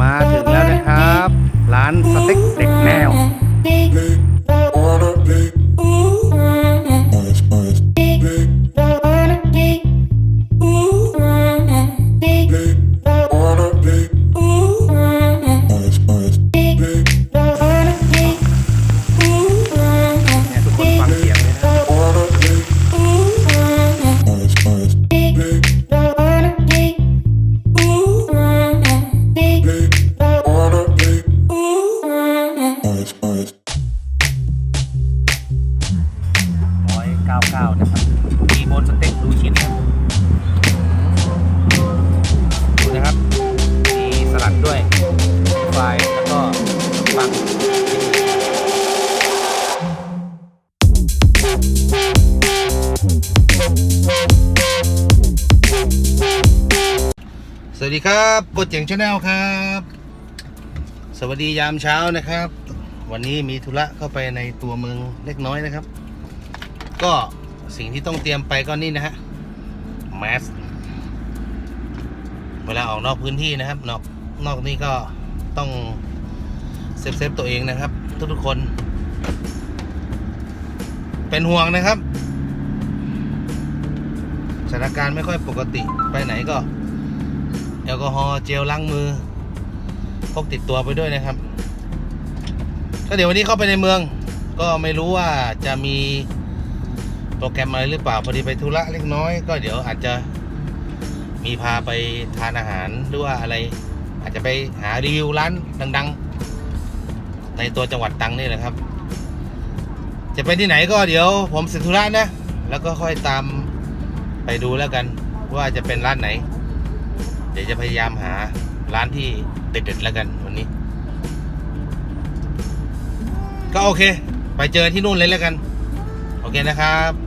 มาถึงแล้วนะครับ ร้านสเต็กเด็กแนว วัสดีครับโปรเจกต์ชาแนลครับ สวัสดียามเช้านะครับ วันนี้มีธุระเข้าไปในตัวเมืองเล็กน้อยนะครับ ก็สิ่งที่ต้องเตรียมไปก็นี่นะฮะแมสเวลาออกนอกพื้นที่นะครับ นอกนอกนี่ก็ต้องเซฟเซฟตัวเองนะครับ ทุกๆคน เป็นห่วงนะครับสถานการณ์ไม่ค่อยปกติไปไหนก็ แอลกอฮอล์เจลล้างมือพกติดตัวไปด้วยนะครับ ก็เดี๋ยววันนี้เข้าไปในเมือง ก็ไม่รู้ว่าจะมีโปรแกรมอะไรหรือเปล่าพอดีไปธุระเล็กน้อย ก็เดี๋ยวอาจจะมีพาไปทานอาหารหรือว่าอะไร อาจจะไปหารีวิวร้านดัง ๆ ในตัวจังหวัดตังนี่แหละครับ จะไปที่ไหนก็เดี๋ยวผมเสร็จธุระนะ แล้วก็ค่อยตามไปดูแล้วกันว่าจะเป็นร้านไหน ดี๋ยวจะพยายามหาร้านที่เด็ดๆแล้วกันวันนี้ ก็โอเค ไปเจอที่นู่นเลยแล้วกัน โอเคนะครับ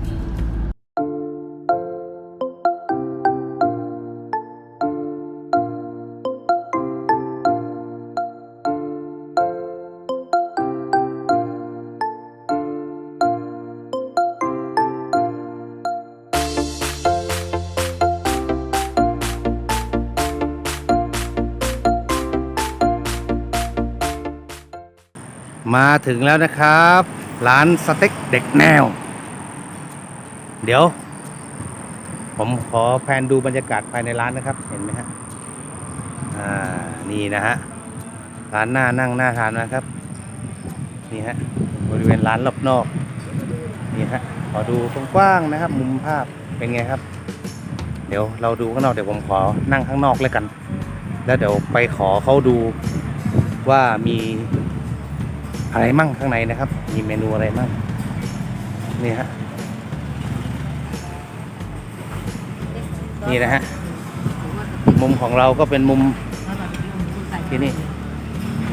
มาถึงแล้วนะครับ ร้านสเต็กเด็กแนว เดี๋ยว ผมขอแพนดูบรรยากาศภายในร้านนะครับ เห็นไหมฮะอ่านี่นะฮะร้านหน้านั่งหน้าทานนะครับ นี่ฮะบริเวณร้านรอบนอกนี่ฮะขอดูกว้างๆนะครับ มุมภาพเป็นไงครับ เดี๋ยวเราดูข้างนอกเดี๋ยวผมขอนั่งข้างนอกแล้วกัน แล้วเดี๋ยวไปขอเขาดูว่ามี อะไรมั่งข้างในนะครับ มีเมนูอะไรมั่งนี่ฮะนี่นะฮะมุมของเราก็เป็นมุมที่นี่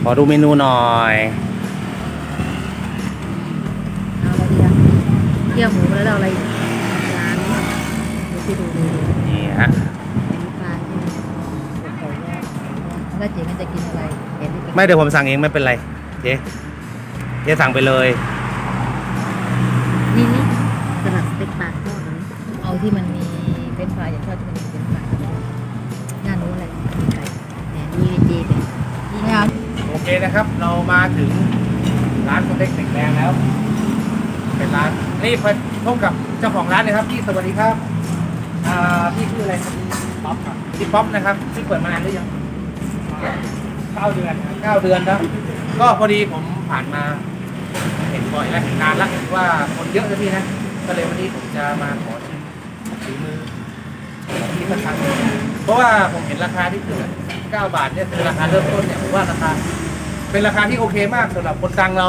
ขอดูเมนูหน่อยเอาอะไรดีอะเที่ยวหมูแล้วเราอะไรอีกร้านดูที่ดูดูดูนี่ฮะเป็นลูกค้าใช่ไหมโอ้โหแล้วเจ๊มันจะกินอะไรเห็นที่ไม่เดี๋ยวผมสั่งเองไม่เป็นไรเจ๊ เจ๊สั่งไปเลยนี่นี่สลัดสเต็กปลาทอดนะเอาที่มันมีเป็นฟรายอย่างชอบที่มันมีเป็นฟรายหน้านู้นอะไรมีไก่แหนมีเจเป็นไม่เอาโอเคนะครับ เรามาถึงร้านสเต็กเด็กแดงแล้ว เป็นร้านนี่พบกับเจ้าของร้านเลยครับพี่สวัสดีครับอ่าพี่ชื่ออะไรครับป๊อปครับพี่ป๊อปนะครับที่เปิดมานานหรือยังเก้าเดือนเก้าเดือนแล้วก็พอดีผมผ่านมาเห็นบ่อยแล้วเห็นนานแล้วว่าคนเยอะนะพี่นะก็เลยวันนี้ผมจะมาขอชิมฝีมือที่ราคาเพราะว่าผมเห็นราคาที่คือ9บาทเนี่ยคือราคาเริ่มต้นเนี่ยผมว่าราคาเป็นราคาที่โอเคมากสำหรับคนตังเรา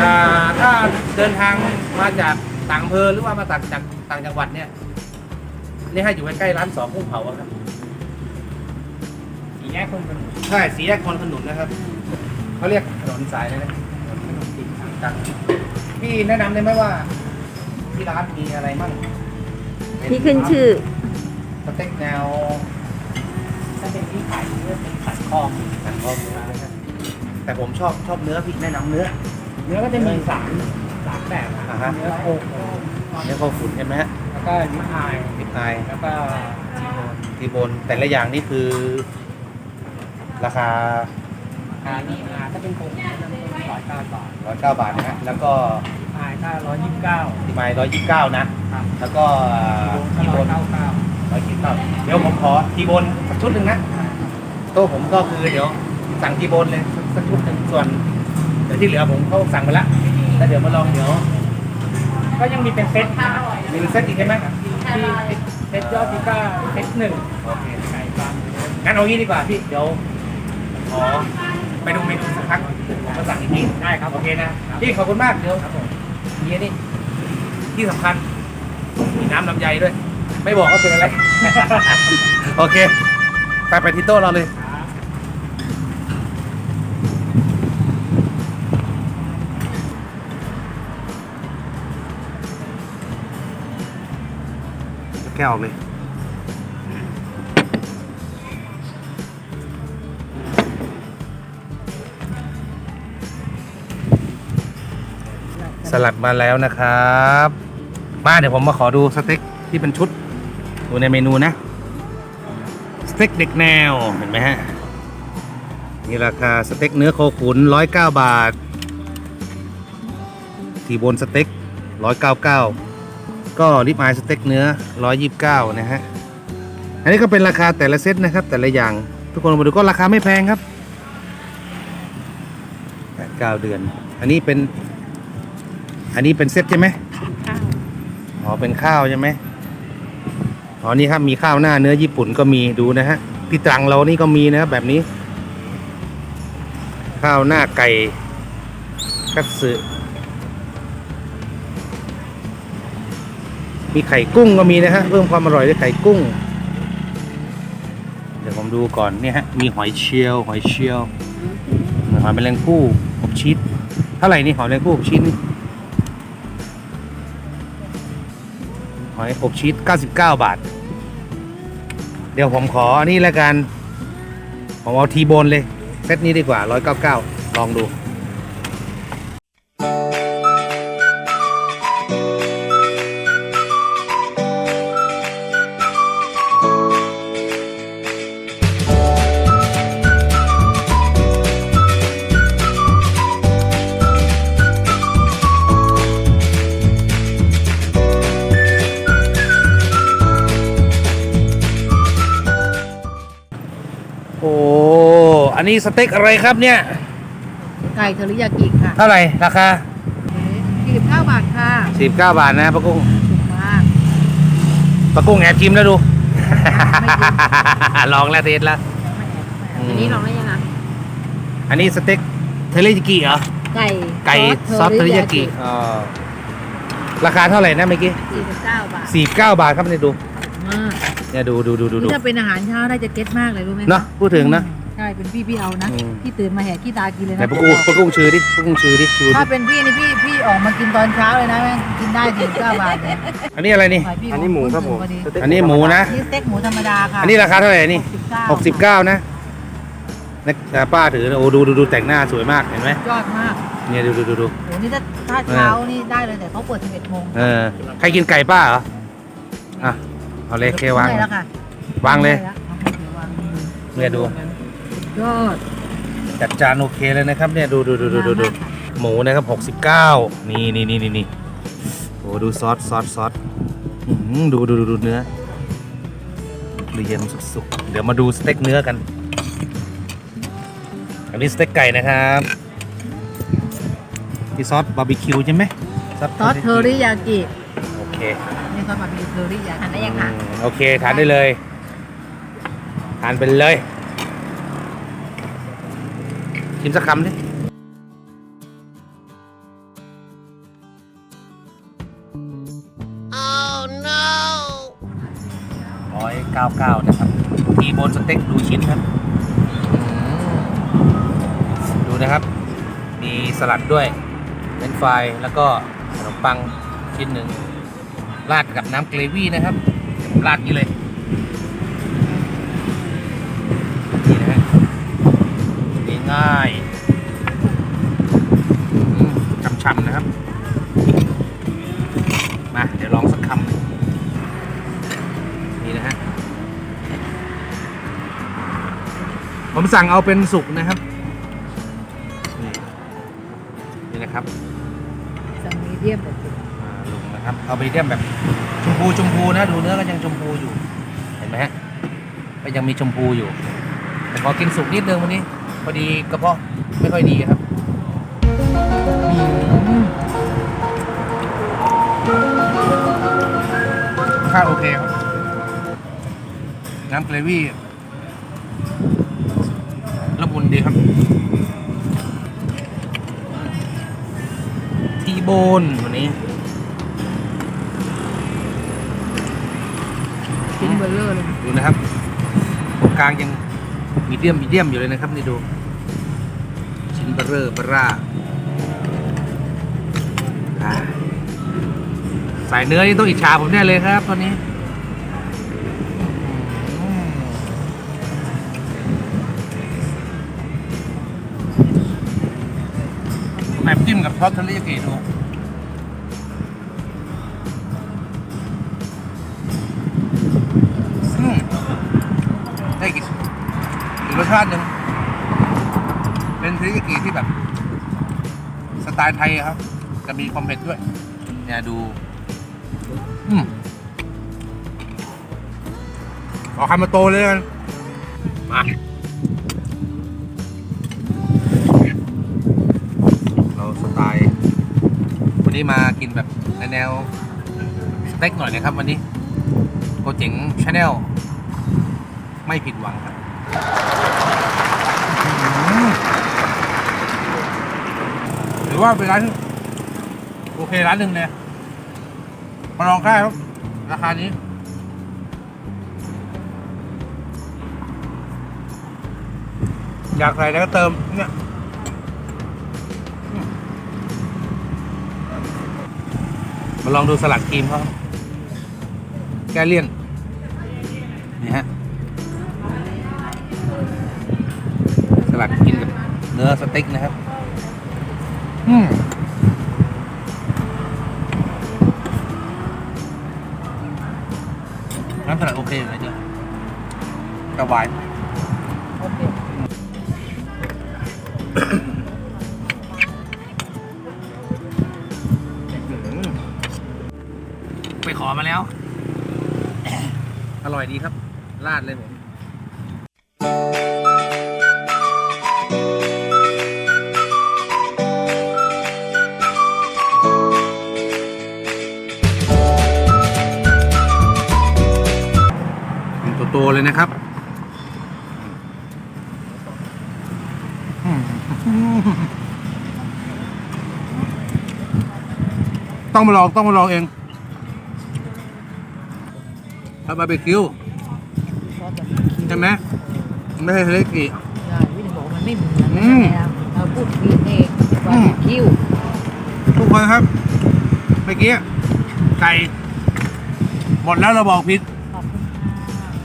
อ่าถ้าเดินทางมาจากต่างอำเภอหรือว่ามาจากจากต่างจังหวัดเนี่ยนี่ให้อยู่ใกล้ๆร้านสองกุ้งเผาอะครับสี่แยกคนขนุนใช่สี่แยกคนขนุนนะครับเขาเรียกถนนสายเลยนะถนนขนุนติ ดทางตังพี่แนะนำได้ไหมว่า ที่ร้านมีอะไรมั่งที่ขึ้นชื่อสเต็กแนวถ้าเป็นที่ขายเนื้อเป็นสันคอมสันคอหมูนะครับแต่ผมชอบชอบเนื้อพี่แนะนำเนื้อ เนื้อก็จะมีสามสามแบบนะอ่าฮะ เนื้อโคโคเนื้อข้าวฝุ่นใช่ไหมฮะแล้วก็ลิปอายลิปอายแล้วก็จีโบนทีโบนแต่ละอย่างนี่คือ ราคาอ่านี่อ่าถ้าเป็นผมจะเริ่มต้นร้อยเก้าบาท ร้อยเก้าบาทนะฮะแล้วก็อ่าถ้าร้อยยี่สิบเก้า ทีไมร้อยยี่สิบเก้านะครับ แล้วก็ถ้าทีบร้อยนเก้าเก้าร้อยยี่สิบเก้าเดี๋ยวผมขอทีบนสักชุดหนึ่งนะโต๊ะผมก็คือเดี๋ยวสั่งทีบนเลยสักสักชุดหนึ่งส่วนเดี๋ยวที่เหลือผมเขาสั่งไปละแล้วเดี๋ยวมาลองเดี๋ยวก็ยังมีเป็นเซตนะมีเซตอีกใช่ไหมที่เซตยอดพิก้าเซตหนึ่งโอเคไก่ปลางั้นเอางี้ดีกว่าพี่เดี๋ยวขอไปดูเมนูสักพักผ มมาสั่งอีกทีได้ครับโอเคนะพี่ขอบคุณมากเดี๋ยวครับผมนี่นี่ที่สำคัญมีน้ำลำไยด้วย ไม่บอกว่าเป็นอะไรโอเค ไปไปที่โต๊ะเราเลยแก้วออกเลย สลัดมาแล้วนะครับมาเดี๋ยวผมมาขอดูสเต็กที่เป็นชุด ดูในเมนูนะ สเต็กเด็กแนวเห็นไหมฮะนี่ราคาสเต็กเนื้อโคขุน109 บาททีโบนสเต็ก199 ก็ริบอายสเต็กเนื้อ 129 นะฮะ อันนี้ก็เป็นราคาแต่ละเซตนะครับ แต่ละอย่างทุกคนมาดูก็ราคาไม่แพงครับแปดเก้าเดือน อันนี้เป็น อันนี้เป็นเซตใช่ไหมข้าวอ๋อเป็นข้าวใช่ไหมอ๋อนี่ครับมีข้าวหน้าเนื้อญี่ปุ่นก็มีดูนะฮะที่ตรังเรานี่ก็มีนะครับแบบนี้ ข้าวหน้าไก่คัตสึมีไข่กุ้งก็มีนะฮะเพิ่มความอร่อยด้วยไข่กุ้ง เดี๋ยวผมดูก่อนเนี่ยฮะมีหอยเชลล์หอยเชลล์หอยแมลงภู่อบชีสเท่าไหร่นี่หอยแมลงภู่อบชีสนี่ อยอบชีส99 บาท เดี๋ยวผมขออันนี้แล้วกัน ผมเอาทีโบนเลย เซตนี้ดีกว่า 199 ลองดู เต็กอะไรครับเนี่ย ไก่เทอริยากิค่ะเท่าไหร่ราคาสี่สิบเก้าบาทค่ะ49บาทนะปะกุ้งถูกมากปะกุ้งแอบชิมแล้วดู ลองแล้วเทสแล้ว ไม่แอบไม่แอบอืมอันนี้เราได้ยังไงอันนี้สเต็กเทริยากิเหรอ ไก่ไก่ซอสเทริยากิอ๋อราคาเท่าไหร่นะเมื่อกี้สี่สิบเก้าบาท49 บาทครับเนี่ยดู มากเนี่ยดูดูดูดูดูนี่ถ้าเป็นอาหารเช้าได้จะเก็ตมากเลยรู้ไหมเนอะพูดถึงนะ ใช่เป็นพี่พี่เอานะอืม พี่ตื่นมาแหกขี้ตากินเลยไหนนะปะกุ้งปะกุ้งชื่อดิปะกุ้งชื่อดิชูดิถ้าเป็นพี่นี่พี่พี่ออกมากินตอนเช้าเลยนะแม่งกินได้สี่สิบเก้าบาทเนี่ยอันนี้อะไรนี่ขายพี่อันนี้หมูครับผมพอดีอันนี้หมูนะ นี่สเต็กหมูธรรมดาค่ะอันนี้ราคาเท่าไหร่นี่หกสิบเก้า69นะนะอ่าป้าถือนะโอ้ดูดูดูแต่งหน้าสวยมากเห็นไหมยอดมากเนี่ยดูดูดูดูโหนี่ถ้าถ้าเช้านี่ได้เลยแต่เขาเปิดสิบเอ็ดโมงเออใครกินไก่ป้าเหรออะเอาเลยเควางไม่แล้วค่ะวางเลยไม่แวเอาเดี๋ยววางเนี่ยดู ยอด จัดจานโอเคเลยนะครับเนี่ยดูดูดูดูดูดูหมูนะครับ 69 นี่นี่นี่นี่นี่โอ้ดูซอสซอสซอสอื้อหือดูดูดูดูเนื้อเรียมสุกๆเดี๋ยวมาดูสเต็กเนื้อกัน อันนี้สเต็กไก่นะครับที่ซอสบาร์บีคิวใช่ไหมซอสเทอริยากิโอเคนี่ซอสบาร์บีคิวเทอริยากิทานได้ยังคะอืมโอเคทานได้เลย ทานไปเลย ชิมสักคำดิร้อยเก้าเก้านะครับทีโบนสเต็กดูชิ้นครับอืมดูนะครับ มีสลัดด้วยเป็นไฟรายแล้วก็ขนมปังชิ้นหนึ่งราดกับน้ำเกรวี่นะครับ ราดนี้เลย ช่ำๆนะครับ มา เดี๋ยวลองสักคำนี่นะฮะ ผมสั่งเอาเป็นสุกนะครับ นี่นี่นะครับ สั่งมีเดียมแบบสุดอ่าลงนะครับ เอาไปเทียมแบบชมพูชมพูนะ ดูเนื้อก็ยังชมพูอยู่ เห็นไหมฮะ ก็ยังมีชมพูอยู่แต่ขอกินสุกนิดนึงวันนี้ พอดีกระเพาะไม่ค่อยดีครับอืมรสชาติโอเคครับ น้ำเกรวี่ละมุนดีครับ ทีโบนวันนี้ชิ้นเบลเลอร์เลย ดูนะครับตรงกลางยังมีเดียมมีเดียมอยู่เลยนะครับ นี่ดูชิ้นเบอร์เรอเบอร์ร่าอ่าสายเนื้อนี่ต้องอิจฉาผมแน่เลยครับตอนนี้แบบจิ้มกับซอสเทอริยากิดูอืมได้กินอีกรสชาติหนึ่ง เป็นเทริยากิที่แบบ สไตล์ไทยครับ จะมีความเผ็ดด้วย เนี่ยดู อืมขอคำมาโตเลยกัน มาเราสไตล์ วันนี้มากินแบบในแนวสเต็กหน่อยนะครับวันนี้โกเจ๋งชาแนลไม่ผิดหวังครับอื้อหือือว่าเป็นร้านโอเคร้านหนึ่งเลยมาลองได้ครับ ราคานี้อยากใส่แล้วก็เติมเนี่ยมาลองดูสลัดครีมเขาแก้เลี่ยน นี่ฮะ สลัดกินกับเนื้อสเต็กนะครับ อืมน้ำสลัดโอเคอยู่นะเจ๊กระวายโอเคไปขอมาแล้ว อร่อยดีครับ ราดเลยผม เลยนะครับอืมต้องมาลองต้องมาลองเองถ้าบาร์บีคิวซอสแบบใช่ไหมไม่ใช่เทเลกิใช่พี่ถึงบอกว่ามันไม่เหมือนอืมนะครับเราพูดพีเองบาร์บีคิวทุกคนครับเมื่อกี้ไก่หมดแล้วเราบอกผิดขอบคุณค่ะ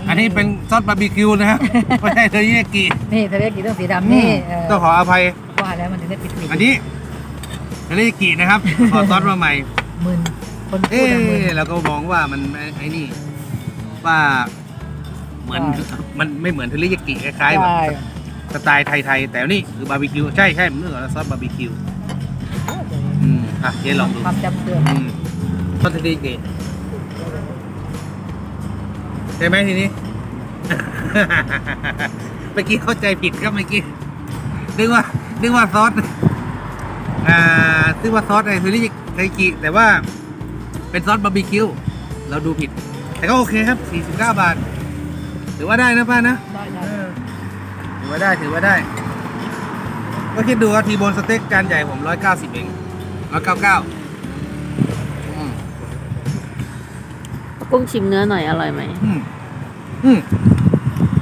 อันนี้เป็นซอสบาร์บีคิวนะครับ ไม่ใช่เทอริยากินี่ทะเลกีต้องสีดำนี่เต้องขออภัย ว่าแล้วมันถึงได้ปิดปิดอันนี้เทอริยากินะครับ ขอซอสมาใหม่ มึนคนพูเอ๊ดอะมึนะเราก็มองว่ามันไอ้นี่ ว่าเหมือนใช่ มันไม่เหมือนเทอริยากิคล้ายๆแบบใช่สไตล์ไทยๆแต่นี่คือบาร์บีคิวใช่ใช่มันเรื่องของซอสบาร์บีคิวอืมอะเจ๊ลองดูความจำเสื่อมอืมซอสเทอริยากิ ใช่ไหมทีนี้ เมื่อกี้เข้าใจผิดครับเมื่อกี้นึกว่านึกว่าซอสอ่าซึ่งว่าซอสในซูริไทกิแต่ว่าเป็นซอสบาร์บีคิวเราดูผิด แต่ก็โอเคครับ 49 บาท ถือว่าได้นะป้านะได้ถือว่าได้ถือว่าได้ ก็คิดดูว่าทีโบนสเต็กจานใหญ่ผม 190 เอง 199 ก้าเก้ากุ้งชิมเนื้อหน่อยอร่อยไหมอืมอืม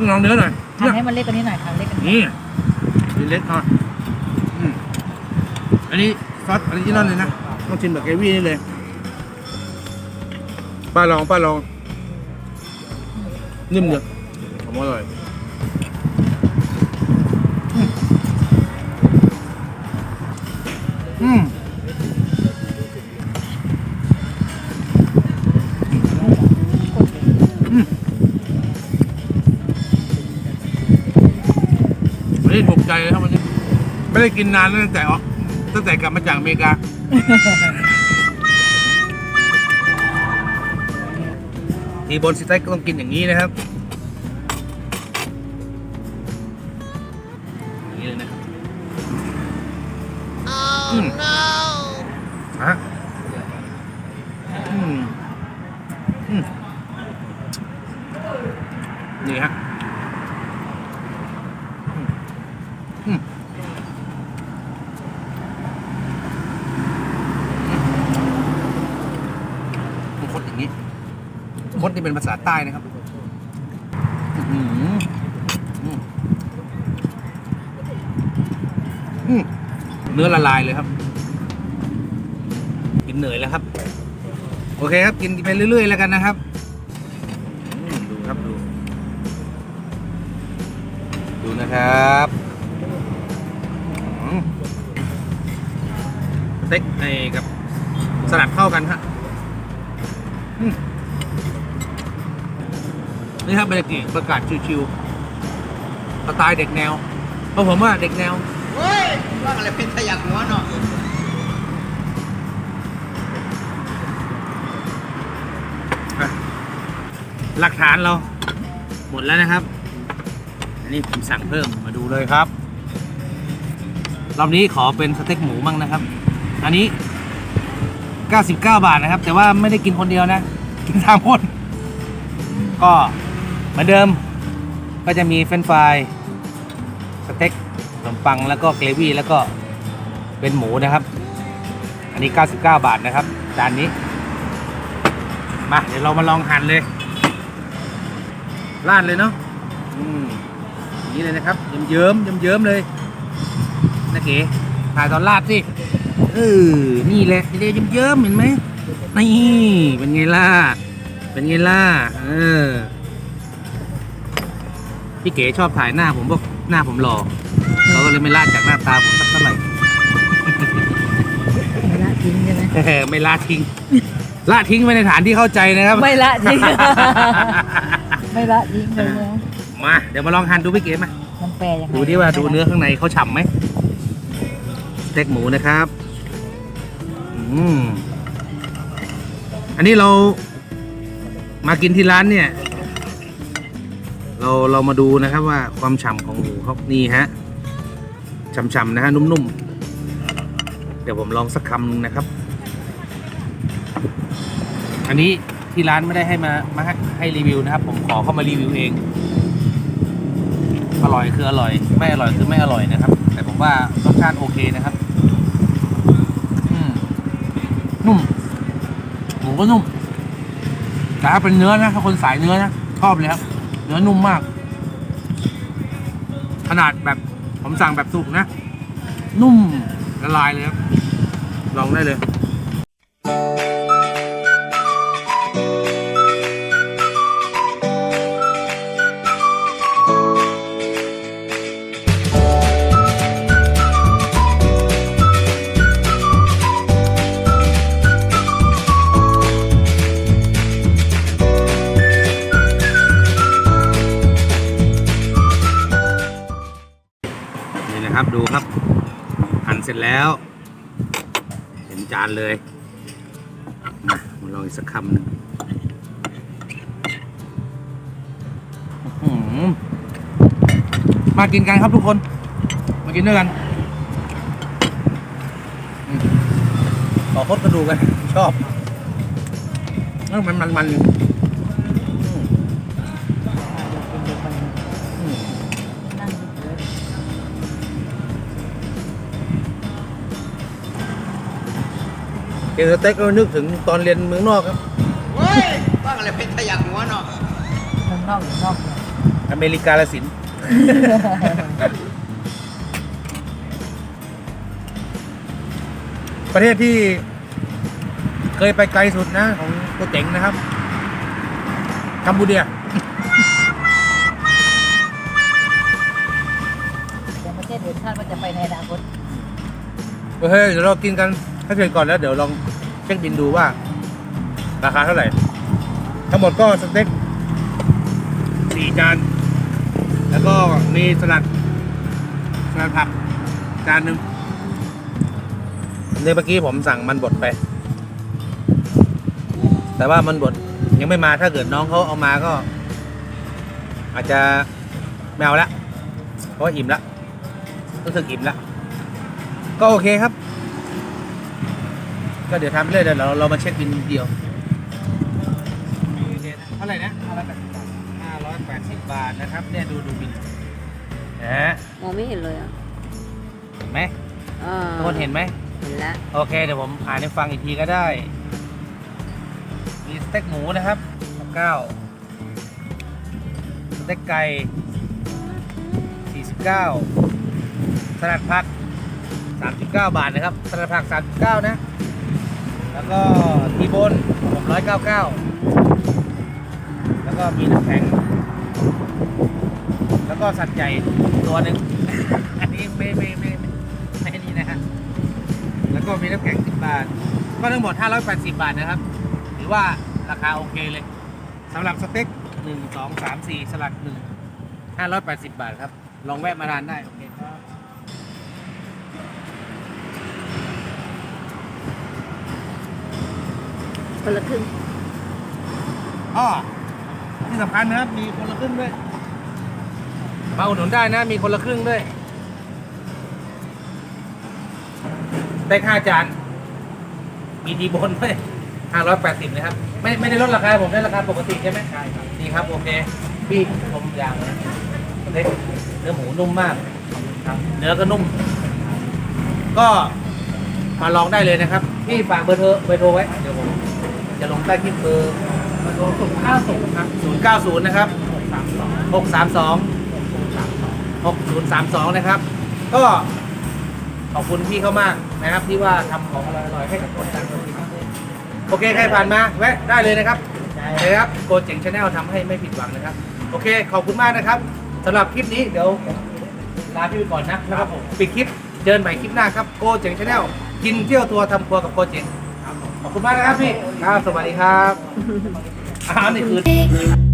ลองเนื้อหน่อยทำให้มันเล็กกว่านี้หน่อยทำเล็กกว่านี้นี่ชิ้นเล็กหน่อยอืมอันนี้ซอสออริจินอลเลยนะต้องชิมแบบเกรวี่นี่เลยป้าลองป้าลองนิ่มเดียวผมอร่อย ไม่ได้กินนานแล้วตั้งแต่ออกตั้งแต่กลับมาจากอเมริกา ทีบนสเต็กก็ต้องกินอย่างนี้นะครับอย่างนี้เลยนะครับอืมฮะอืมอืมนี่ฮะอืมอืมมันคดอย่างนี้ คดนี่เป็นภาษาใต้นะครับอืมอืมเนื้อละลายเลยครับ กินเหนื่อยแล้วครับ โอเคครับ กินไปเรื่อย ๆ แล้วกันนะครับดูครับดู ดูนะครับสเต็กไอ้กับสลัดเข้ากันฮะ นี่ครับบรรยากาศประกาศชิวๆสไตล์เด็กแนวเพราะผมว่าเด็กแนวเฮ้ยว่าอะไรเป็นขยักหัวเนาะอะหลักฐานเรา หมดแล้วนะครับ อันนี้ผมสั่งเพิ่มมาดูเลยครับรอบนี้ขอเป็นสเต็กหมูมั่งนะครับ อันนี้ 99 บาทนะครับ แต่ว่าไม่ได้กินคนเดียวนะ กินสามคน ก็ เหมือนเดิมก็จะมีเฟรนฟรายสเต็กขนมปังแล้วก็เกรวี่แล้วก็เป็นหมูนะครับ อันนี้ 99 บาทนะครับจานนี้ มา เดี๋ยวเรามาลองหั่นเลยราดเลยเนาะอืมอย่างนี้เลยนะครับเยิ้มเยิ้มเยิ้มเยิ้มๆเลยนะเก๋ถ่ายตอนราดสิเออนี่แหละเยวเยิ้มเยิ้มๆเห็นไหมนี่เป็นไงล่ะเป็นไงล่ะเออ พี่เก๋ชอบถ่ายหน้าผมบอกหน้าผมหล่อเขาก็เลยไม่ลาดจากหน้าตาผมสักเท่าไหร่ไม่ละทิ้งใช่ไหมไม่ลาทิ้งลาทิ้งไว้ในฐานที่เข้าใจนะครับ ไม่ละทิ้ง ไม่ละทิ้งเลยนะมาเดี๋ยวมาลองหั่นดูพี่เก๋มามันแปลยังไงดูดิว่าดูเนื้อข้างในเขาฉ่ำไหมสเต็กหมูนะครับอืมอันนี้เรามากินที่ร้านเนี่ย เราเรามาดูนะครับว่าความฉ่ำของหมูเขานี่ฮะฉ่ำๆนะฮะนุ่มๆ เดี๋ยวผมลองสักคำหนึงนะครับ อันนี้ที่ร้านไม่ได้ให้มามาให้รีวิวนะครับ ผมขอเข้ามารีวิวเอง อร่อยคืออร่อย ไม่อร่อยคือไม่อร่อยนะครับ แต่ผมว่ารสชาติโอเคนะครับนุ่มหมูก็นุ่มแต่ถ้าเป็นเนื้อนะถ้าคนสายเนื้อนะชอบเลยครับ นื้อนุ่มมาก ขนาดแบบผมสั่งแบบสุกนะ นุ่มละลายเลยครับ ลองได้เลย เห็นจานเลยมาลองอีกสักคำหนึ่งมากินกันครับทุกคน มากินด้วยกันขอคดกระดูกกันชอบเอ้ามันมันมัน เกินสเต็กก็นึกถึงตอนเรียนเมืองนอกครับ เฮ้ยว่าอะไรเป็นขยักหัวเนาะๆข้างนอกหรือนอกเนี่ยอเมริกาลสิน ประเทศที่เคยไปไกลสุดนะ ของตัวเจ๋งนะครับกัมพูเดีย แต่ประเทศอื่นคาดว่าจะไปในอนาคต เฮ้ยเดี๋ยวเรากินกัน ให้เสร็จก่อนแล้วเดี๋ยวลองเช็คบินดูว่า ราคาเท่าไหร่ ทั้งหมดก็สเต็กสี่จาน แล้วก็มีสลัดสลัดผักจานหนึ่งเนี่ยเมื่อกี้ผมสั่งมันบดไป แต่ว่ามันบดยังไม่มาถ้าเกิดน้องเขาเอามาก็ อาจจะไม่เอาละเพราะว่าอิ่มละรู้สึกอิ่มละก็โอเคครับ ก็เดี๋ยวทำเรื่อยเดี๋ยวเราเรามาเช็คบินเดียวเท่าไหร่นะห้าร้อยแปดสิบบาทนะครับเนี่ยดูดูบินนะมองไม่เห็นเลยอะเห็นไหมเออทุกคนเห็นไหมเห็นแล้วโอเคเดี๋ยวผมอ่านให้ฟังอีกทีก็ได้ มีสเต็กหมูนะครับเก้าสเต็กไก่สี่สิบเก้าสลัดผักสามสิบเก้าบาทนะครับสลัดผักสามสิบเก้านะ แล้วก็ทีโบนหกร้อยเก้าเก้าแล้วก็มีน้ำแข็ง แล้วก็สัตว์ใหญ่ตัวหนึ่ง อันนี้ไม่ไม่ไม่ไม่ไม่นี่นะฮะ แล้วก็มีน้ำแข็ง 10 บาท ก็ทั้งหมด 580 บาทนะครับ ถือว่าราคาโอเคเลยสำหรับสเต็ก 1 2 3 4 สลัด 1 580 บาทครับ ลองแวะมาทานได้ คครับคนละครึ่งอ้อที่สำคัญนะครับ มีคนละครึ่งด้วยมาอุดหนุนได้นะ มีคนละครึ่งด้วยได้ค่าจานมีดีบนด้วยห้าร้อยแปดสิบนะครับ ไม่ไม่ได้ลดราคาผมได้ราคาปกติใช่ไหมใช่ครับนี่ครับโอเคพี่ชมอย่างนะเล็กเนื้อหมูนุ่มมากครับเนื้อก็นุ่ม ก็มาลองได้เลยนะครับ พี่ฝากเบอร์โทรเบอร์โทรไว้ เดี๋ยวผม จะลงใต้คลิปเบอร์เบอร์โทรศูนย์เก้าศูนย์ครับ090นะครับหกสามสอง632 6032นะครับ ก็ขอบคุณพี่เขามากนะครับ ที่ว่าทำของอร่อยๆให้กับคนต่างคนครับโอเคใครผ่านมาแวะได้เลยนะครับเลยครับโกเจ๋งชาแนลทำให้ไม่ผิดหวังนะครับ โอเค ขอบคุณมากนะครับสำหรับคลิปนี้เดี๋ยวผมลาพี่ไปก่อนนะแล้วก็ปิดคลิปเจอกันใหม่คลิปหน้าครับโกเจ๋งชาแนลกินเที่ยวทัวร์ทำครัวกับโกเจ๋ง ขอบคุณมากนะครับพี่ครับสวัสดีครับอาหารนี่คือ Thank